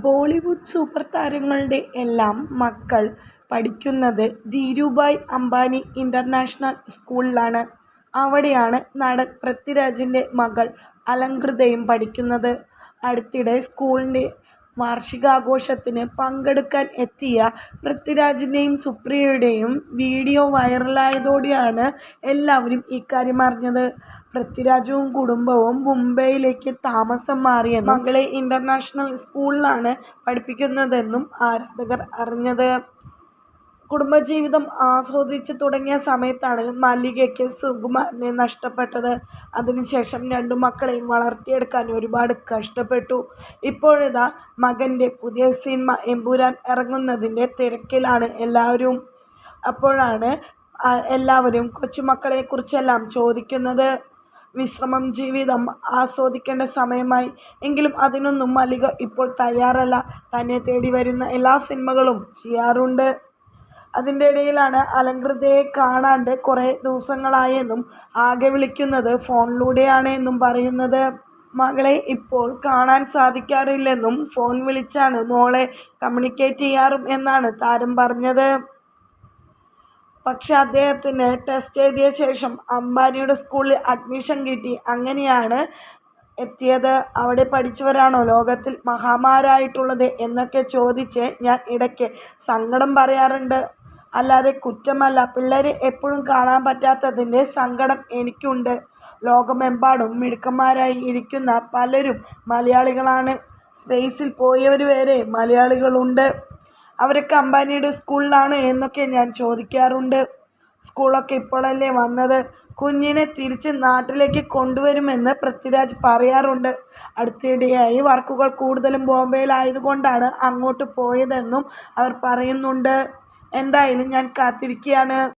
Bollywood super താരങ്ങളുടെ എല്ലാം മക്കൾ പഠിക്കുന്നത് ധീരുഭായ് അംബാനി ഇന്റർനാഷണൽ സ്കൂളിലാണ്. അവിടെയാണ് നടൻ പൃഥ്വിരാജിന്റെ മകൾ അലങ്കൃതയും പഠിക്കുന്നത്. അടുത്തിടെ സ്കൂളിന്റെ വാർഷികാഘോഷത്തിന് പങ്കെടുക്കാൻ എത്തിയ പൃഥ്വിരാജിന്റെയും സുപ്രിയയുടെയും വീഡിയോ വൈറലായതോടെയാണ് എല്ലാവരും ഇക്കാര്യം അറിഞ്ഞത്. പൃഥ്വിരാജും കുടുംബവും മുംബൈയിലേക്ക് താമസം മാറിയ മകളെ ഇന്റർനാഷണൽ സ്കൂളിലാണ് പഠിപ്പിക്കുന്നതെന്നും ആരാധകർ അറിഞ്ഞത്. കുടുംബജീവിതം ആസ്വദിച്ച് തുടങ്ങിയ സമയത്താണ് മല്ലികയ്ക്ക് സുകുമാരനെ നഷ്ടപ്പെട്ടത്. അതിനുശേഷം രണ്ടു മക്കളെയും വളർത്തിയെടുക്കാൻ ഒരുപാട് കഷ്ടപ്പെട്ടു. ഇപ്പോഴിതാ മകന്റെ പുതിയ സിനിമ എമ്പുരാൻ ഇറങ്ങുന്നതിന്റെ തിരക്കിലാണ് എല്ലാവരും. അപ്പോഴാണ് എല്ലാവരും കൊച്ചുമക്കളെക്കുറിച്ചെല്ലാം ചോദിക്കുന്നത്. വിശ്രമം ജീവിതം ആസ്വദിക്കേണ്ട സമയമായി. എങ്കിലും അതിനൊന്നും മല്ലിക ഇപ്പോൾ തയ്യാറല്ല. തന്നെ തേടി വരുന്ന എല്ലാ സിനിമകളും ചെയ്യാറുണ്ട്. അതിനിടയിലാണ് അലങ്കൃതയെ കാണാണ്ട് കുറേ ദിവസങ്ങളായെന്നും ആകെ വിളിക്കുന്നത് ഫോണിലൂടെയാണ് എന്നും പറയുന്നത്. മകളെ ഇപ്പോൾ കാണാൻ സാധിക്കാറില്ലെന്നും ഫോൺ വിളിച്ചാണ് മോളെ കമ്മ്യൂണിക്കേറ്റ് ചെയ്യാറും എന്നാണ് താരം പറഞ്ഞത്. പക്ഷെ അദ്ദേഹത്തിന് ടെസ്റ്റ് എഴുതിയ ശേഷം അംബാനിയുടെ സ്കൂളിൽ അഡ്മിഷൻ കിട്ടി. അങ്ങനെയാണ് എത്തിയത്. അവിടെ പഠിച്ചവരാണോ ലോകത്തിൽ മഹാമാരായിട്ടുള്ളത് എന്നൊക്കെ ചോദിച്ച് ഞാൻ ഇടയ്ക്ക് സങ്കടം പറയാറുണ്ട്. അല്ലാതെ കുറ്റമല്ല. പിള്ളേരെ എപ്പോഴും കാണാൻ പറ്റാത്തതിന്റെ സങ്കടം എനിക്കുണ്ട്. ലോകമെമ്പാടും മിടുക്കന്മാരായി ഇരിക്കുന്ന പലരും മലയാളികളാണ്. സ്പേസിൽ പോയവർ വരെ മലയാളികളുണ്ട്. അവരെ അംബാനിയുടെ സ്കൂളിലാണ് എന്നൊക്കെ ഞാൻ ചോദിക്കാറുണ്ട്. സ്കൂളൊക്കെ ഇപ്പോഴല്ലേ വന്നത്. കുഞ്ഞിനെ തിരിച്ച് നാട്ടിലേക്ക് കൊണ്ടുവരുമെന്ന് പൃഥ്വിരാജ് പറയാറുണ്ട്. അടുത്തിടെയായി വർക്കുകൾ കൂടുതലും ബോംബെയിലായതുകൊണ്ടാണ് അങ്ങോട്ട് പോയതെന്നും അവർ പറയുന്നുണ്ട്. എന്തായാലും ഞാൻ കാത്തിരിക്കുകയാണ്.